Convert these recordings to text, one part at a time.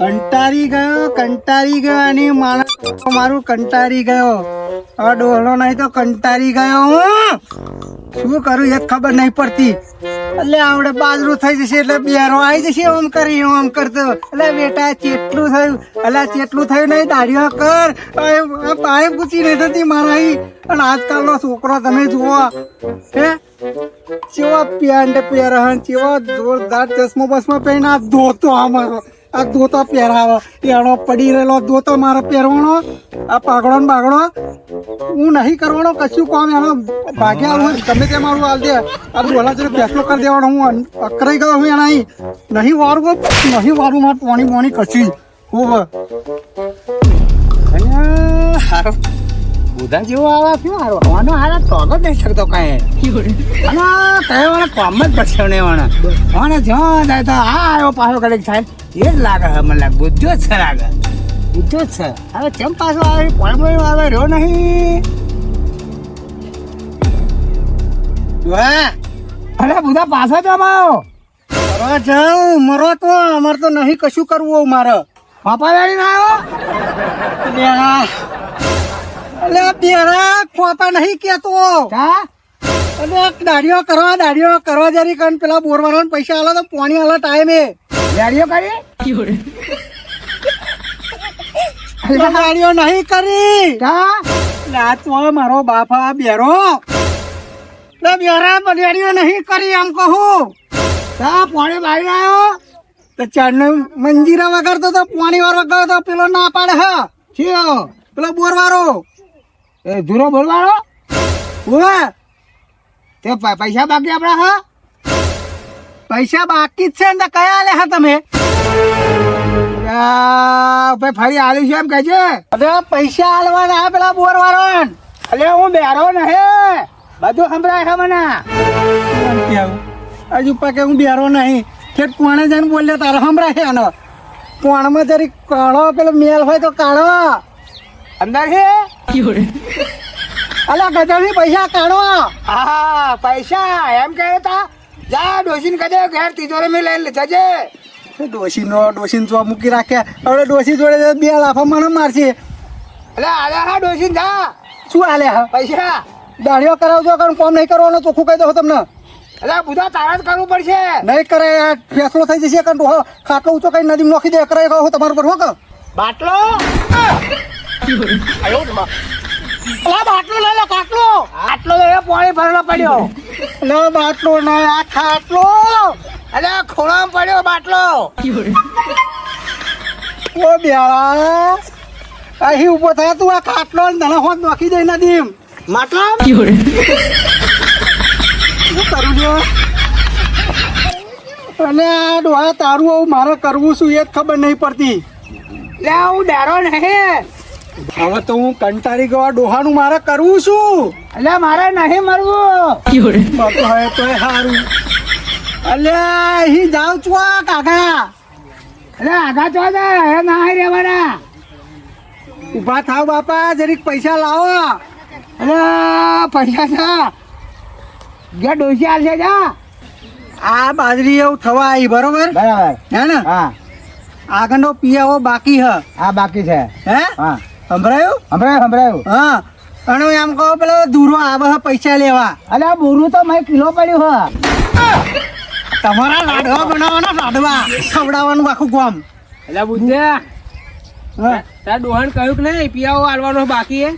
કંટારી ગયો કંટારી ગયો અને માણસ મારું કંટારી ગયો. હવે ડોલો નહીં તો કંટારી ગયો હું. શું કરું એ ખબર નહીં પડતી. એટલે આવડે બાજરું થઈ જશે એટલે બેરો આવી જશે ઓમ કરી ઓમ કરતો. એટલે બેટા, ચેટલું થયું? એટલે ચેટલું થયું નહીં? દાઢીઓ કર. પાણી પૂછી નહીં થતી મારા પણ અને આજકાલનો છોકરો તમે જુઓ. હે? ચેવા પેન્ટ પહેરહન ચેવા જોરદાર ચશ્મો બસમાં પહેરીને આ ધોતો અમારો. આ ધોતો પહેરાવો. એનો પડી રહેલો ધોતો મારો પહેરવાનો. આ પાઘડો ને બાગડો હું નહીં કરવાનો, કશું કામ એનો ભાગ્યા આવું ગમે તે મારું હાલ દે. આ બોલા જોડે ફેસલો કરી દેવાનો હું. અકરાઈ ગયો હું એના નહીં વારવો નહીં વારું મારે પોણી પોણી કશું. ખૂબ હારો. બુધા જેવો આવા શું હારો. આનો હારા તો જ નહીં શકતો કાંઈ. અને કયો વાળા કોમ જ પડશે વાળા વાળા જ્યાં જાય તો આ આવ્યો પાછો કડક થાય એ જ લાગે છે મને. બુદ્ધો જ છે લાગે. બુદ્ધો જ છે. હવે કેમ પાછો આવે પણ આવે રહ્યો નહીં. અરે બુધા પાછો જ મરો જાઉં મરો તો અમાર તો નહીં કશું કરવું મારે. પાપા વેરી ના આવ્યો અલે બેરા ખોપા નહીં કેતો કા? અલે દાડીઓ કરવા દાડીઓ કરવા જરી કન પેલા બોરવાનો પૈસા આલો તો પાણી આલો ટાઈમે. દાડીઓ કરી? અલે નહીં કરી. નાચવો મારો બાપા બેરો. બેરા દાડીઓ નહીં કરી આમ કહું. તા પાણી બાઈ આવ્યો તો ચારને મંજીરા વગર તો પાણી વાર વગર તો પેલો ના પાડે હા. થયો. પેલો બોર વાળો એ ધૂરો બોલવાનો ઓવે. તે પૈસા બાકી આપણા હા? પૈસા બાકી જ છે ને કયા લે હા તમે? ભાઈ ફરી આલ્યું છે એમ કહેજે અરે પૈસા આલવાના આ પેલા બોર વાળો અલે હું બેરો નહે. બધું સંભળાય છે મને. હજુ પાકે હું બેરો નહીં. કે કોણે જઈને બોલે તારે સંભળાય છે આનો. કોણમાં જરી કાળો પેલો મેલ હોય તો કાળો. અંદર છે અલા ગધેડી પૈસા કાઢો. હા પૈસા એમ કહે તા. જા ડોસીને કદે ઘેર તિજોરી મેં લઈને જજે. ડોસી નો ડોસી જો મૂકી રાખ્યા. હવે ડોશી જોડે બે લાફા મને મારશે. એટલે આલે હા ડોશી જા. શું આલે હા? પૈસા. દાડીઓ કરાવજો કારણ કોમ નહીં કરવાનો ચોખ્ખું કહી દઉં તમને. એટલે બુધા તારા જ કરવું પડશે. નહીં કરે યાર ફેસલો થઈ જશે કારણ ડોહો ખાટલો ઊંચો કઈ નદી નોખી દે કરાય કહો તમારું પર હો બાટલો? અલા બાટલો લઈ લો કાટલો આટલો એ પાણી ભરેલો પડ્યો. લો બાટલો ના આ ખાટલો. અલે ખૂણામાં પડ્યો બાટલો. ઓ બેળા અહીં ઊભો થયા તું આ ખાટલો ને તને હોત નોખી દઈ નદી માટલા શું કરું લ્યો અને આ ડોહા તારું આવું મારે કરવું શું એ જ ખબર નહીં પડતી. લે હું ડરો નહીં. હવે તો હું કંટાળી ગયો ડોહાનું મારે કરવું શું? એટલે મારે નહીં મરવું તો સારું. અલે અહીં જાઉં છું કાકા. અરે આગા તો હે ના રેવાના ઊભા થાવ બાપા જરીક પૈસા લાવો. અરે પૈસા ના ગયા ડોસી આલશે જા. આ બાજરી એવું થવા આવી બરોબર? બરાબર. હે ને? હા. આગળનો પિયાવો બાકી હ. આ બાકી છે. હે? હા. સંભળાયું? સંભળાયું સંભળાયું. હા. અને હું એમ કહું પેલો દૂરો આવે હ પૈસા લેવા. અલ્યા બોરું તો મેં કિલો પડ્યું હ. તમારા લાડવા બનાવવાના લાડવા. ખવડાવવાનું આખું ગામ. એટલે બુદ્ધ્યા તારા ડોહન કહ્યું કે નહીં પિયાઓ આલવાનો બાકી હે?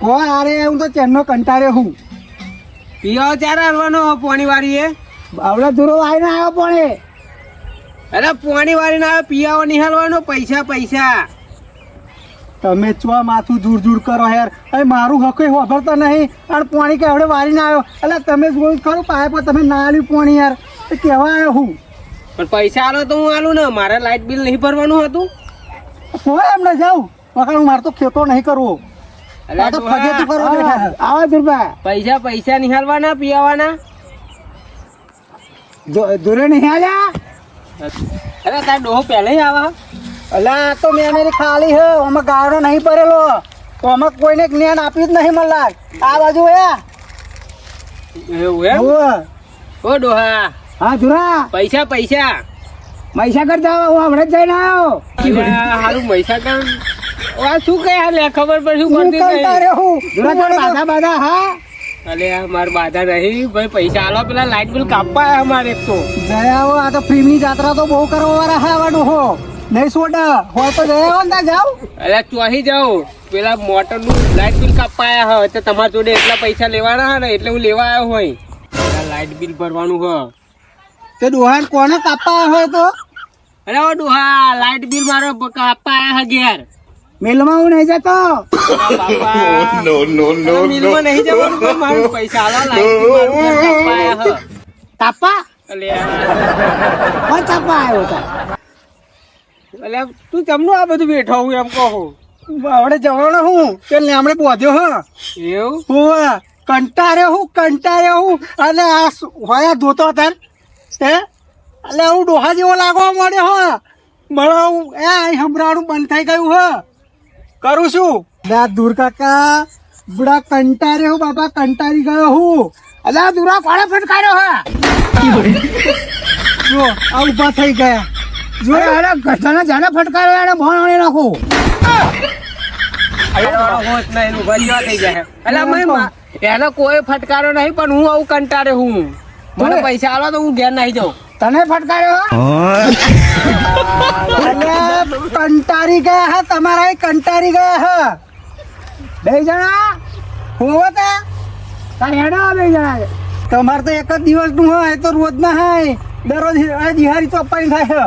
કો અરે હું તો ચેનનો કંટારે હું. પિયાઓ ત્યારે હાલવાનો પોણી વાળી હે? આવડે ધૂરો આવીને આવ્યો પણ. અરે પોણી વાળીને ના પિયાઓ નહીં હાલવાનો પૈસા પૈસા. તમે ચો માથું દૂર દૂર કરો યાર. અરે મારું હક તો નહીં. અને પાણી કે હવે વારીને આવ્યો. એટલે તમે જોયું ખરું પાય પર તમે ના આવ્યું પાણી યાર. કહેવા આવ્યો હું? પણ પૈસા આલો તો હું આલું ને. મારે લાઇટ બિલ નહીં ભરવાનું હતું. કોઈ એમને જાઉં. વખત હું મારે તો ખેતો નહીં કરવો. તો પૈસા પૈસા નિહાલવાના પીવાના દૂરે નહીં આલ્યા? અરે તાર ડોહો પહેલે આવા. અલા આ તો મેં મેરી ખાલી હે. આમાં ગાળો નહીં ભરેલો. આમાં કોઈને જ્ઞાન આપ્યું જ નહીં મલ્લા આ બાજુ એ એવું હે ઓ ડોહા. હા જુરા. પૈસા પૈસા. મહીસાગર જાવ હું હમણાં જ જઈને આવ્યો હારું કર. આ શું કહે લે ખબર પર શું કરતી. હું ધુરા જોડે બાધા બાધા હા? અલે માર બાધા નહીં ભાઈ પૈસા આલો પેલા લાઈટ બિલ કાપવા આયા અમારે તો. જયા આવો આ તો પ્રેમની જાત્રા તો બહુ કરવા વાળા આવવાનું હો નહીં સોડા હોય તો જયા આવો ના જાવ અલે ચોહી જાવ પેલા મોટરનું લાઈટ બિલ કાપવા આયા હોય તો તમારા જોડે એટલા પૈસા લેવાના હોય ને એટલે હું લેવા આવ્યો હોય. લાઈટ બિલ ભરવાનું હોય તે ડોહાન કોને કાપવા હોય તો? અરે ઓ ડોહા લાઈટ બિલ મારો બ- કાપવા આયા હે ઘેર. મેલમાં હું નહીં જતો? નો નો નો મિલમાં નહીં જવાનું પણ મારું પૈસા આલો લાઈટ કોણ તાપા આવ્યો હતા એટલે તું ચમનું આ બધું બેઠો હું એમ કહું આપણે જવાનો હું? કે લેમડે બોધ્યો હ. એવું? હું કંટાળ્યો હું કંટાળ્યો હું અને આ હોયા ધોતો હતા હે? એટલે હું ડોહા જેવો લાગવા મળ્યો હો. હું એ હમણાં બંધ થઈ ગયું હ. કરું છું. દા દૂર કાકા બુડા કંટારે હું બાપા કંટાળી ગયો હું. અલા ધુરા કોણે ફટકાર્યો હા? જો આ ઊભા થઈ ગયા. જો અરે ગધાના જાને ફટકાર્યો એને ભણ આણી નાખું. એનો કોઈ ફટકારો નહીં પણ હું આવું કંટારે હું. મને પૈસા આલો તો હું ઘેર નહીં જાઉં. તને ફટકાર્યો કંટાળી ગયા હા તમારા કંટારી ગયા હા. બે જણા? હોવો તા તાર હેડો બે જણા. તમારે તો એક જ દિવસનું હોય તો રોજ ના હોય. દરરોજ દિહારી તો અપાઈ થાય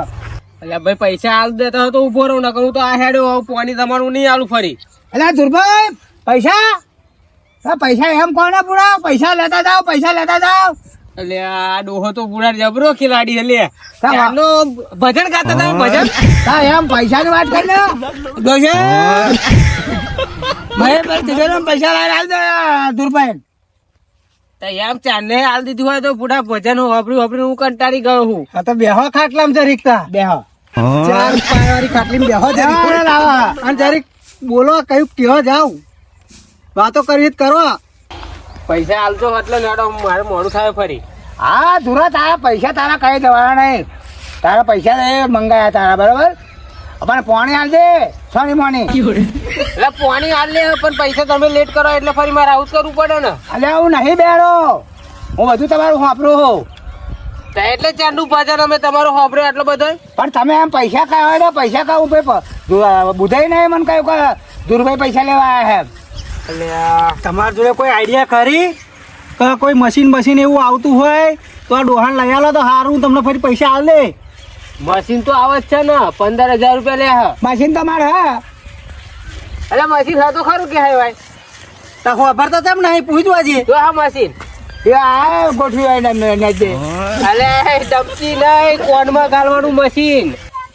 એટલે ભાઈ પૈસા આલ દેતા હોય તો ઊભો રહું ના કરું તો આ હેડો પાણી તમારું નહીં આલું ફરી. એટલે ધુરભાઈ પૈસા? પૈસા એમ કોને પૂરા પૈસા લેતા જાઓ પૈસા લેતા જાઓ. એટલે આ ડોહો તો પૂરા જબરો ખેલાડી એટલે આનો ભજન ગાતા તમે ભજન? હા એમ પૈસાની વાત કરી ને મેં પર તિજોરીમાં પૈસા લાવીને આલ દો ધુરભાઈ તો એમ ચાંદને હાલ દીધું હોય તો પૂરા ભજન વાપરી વાપરી હું કંટાળી ગયો હું. હા તો બેહો ખાટલામ જરીકતા બેહો. ચાર પાયવાળી ખાટલીમાં બેહો જરીક. અને જરીક બોલો કયું કેવા જાવ વાતો કરી કરો. પૈસા હાલતો એટલે નડો મારે મોડું થાય ફરી. હા ધુરા તારા પૈસા તારા કઈ દેવાના નહીં. તારા પૈસા એ મંગાયા તારા બરાબર? પણ પોણી હાલજે દે સોની મોની એટલે પાણી હાલ લે પણ પૈસા તમે લેટ કરો એટલે ફરી મારે આવું કરવું પડે ને. અલે હું નહીં બેડો. હું બધું તમારું વાપરું હોઉં. એટલે ચાંદુ ભજન અમે તમારો હોભર્યો એટલો બધો? પણ તમે એમ પૈસા કાઢો પૈસા કાઢું ભાઈ બુધાઈ નહીં મને કહ્યું કે દુરભાઈ પૈસા લેવા આવ્યા હે એટલે તમારા જોડે કોઈ આઈડિયા ખરી? કે કોઈ મશીન મશીન એવું આવતું હોય તો આ ડોહાણ લઈ આલો તો સારું તમને ફરી પૈસા આવે દે. મશીન તો આવે જ છે ને પંદર હજાર રૂપિયા લે હા. મશીન તમારે હા. એટલે મશીન હતું ખરું કે હાય ભાઈ? તો ખબર તો તેમ નહીં પૂછવા જઈએ તો હા મશીન એ આ ગોઠવી હોય અલે ડમકી નહીં કોનમાં ગાળવાનું મશીન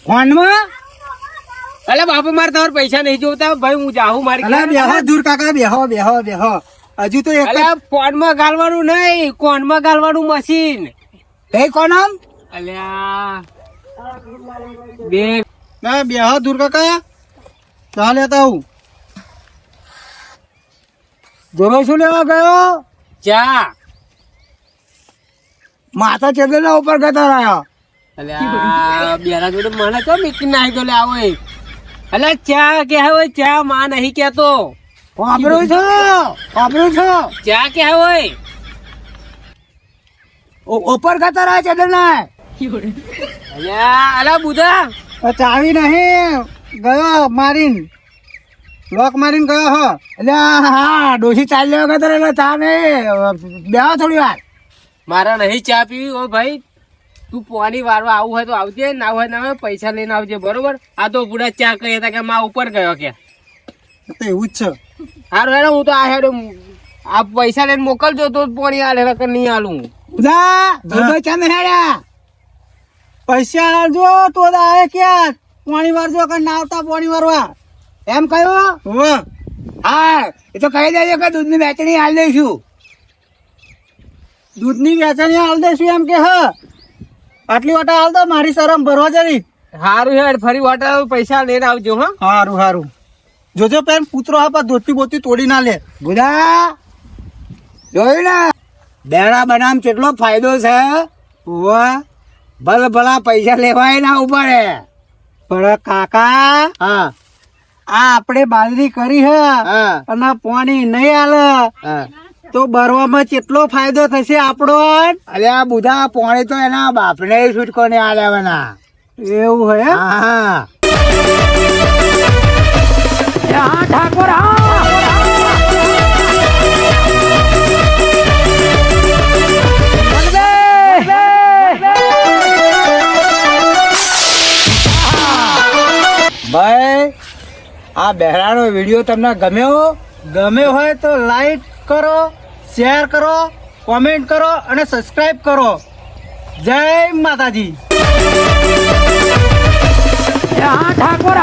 ફોનમાં અલે બાપુ મારે તમારે પૈસા નહીં જોતા. ભાઈ હું જાહું મારી અલા બેહો દૂર કાકા બેહો બેહો બેહો. હજુ તો એક જ માં ગાલવાનું નહીં કોનમાં ગાલવાનું મશીન. એ કોણમ અલ્યા બે ના બેહો દૂર કાકા. ચા લેતા હું જોરો શું લેવા ગયો? ચા. માથા ચેદના ઉપર ગતા રહ્યા. અલ્યા બેરા જોડે મને તો મીટિંગ નાહી લે આવો એક. અલે ચા કે હવે ચા માં નહીં કેતો વાપરું છો? વાપરું છો? ચા કે હવે ઉપર ગતા રહ્યા ચેદના અલ્યા અલા બુધા. ચાવી નહીં. ગયો મારીન. લોક મારીન ગયો હો. એટલે હા ડોસી ચાલ્યો એટલે ચા નહીં. બે થોડી વાર. મારા નહીં ચા પીવી ઓ ભાઈ. તું પાણી વારવા આવું હોય તો આવજે ના હોય ના હોય પૈસા લઈને આવજે બરોબર? આ તો બુડા ચા કહી હતા કે માં ઉપર ગયો કે. તો એવું જ છે. હારું હેડો હું તો આ હેડો આ પૈસા લઈને મોકલજો તો જ પાણી આલે નકર નહીં આલું હેડ્યા પૈસા આલજો તો આવે ક્યાં પાણી વારજો કે ના આવતા પાણી વારવા. એમ કહ્યું. હા એ તો કહી દેજો કે દૂધની વેચણી હાલ દઈશું. દૂધની વેચાણી હાલ દઈશું એમ કે હ. આટલી વાટા હાલ તો મારી શરમ ભરવા જરી હારું હેડ ફરી વાટા પૈસા લઈને આવજો હા. હારું હારું. જોજો પેન પુત્રો હા પણ ધોતી બોતી તોડી ના લે. બુધા જોયું ને? બેડા બનામ કેટલો ફાયદો છે વાહ ભલે ભલા પૈસા લેવાય ના ઉપડે પણ કાકા હા. આ આપણે બાજરી કરી હે. હા. અને પાણી નહીં આલે હા. તો બરવામાં કેટલો ફાયદો થશે આપણો અરે આ બધા પોણે તો એના બાપને છૂટકો ને આલ્યાવાના એવું હોય? હા હા. ભાઈ આ બહેરાનો વીડિયો તમને ગમ્યો? ગમે હોય તો લાઈક કરો. શેર કરો કોમેન્ટ કરો અને સબસ્ક્રાઈબ કરો. જય માતાજી. ઠાકોર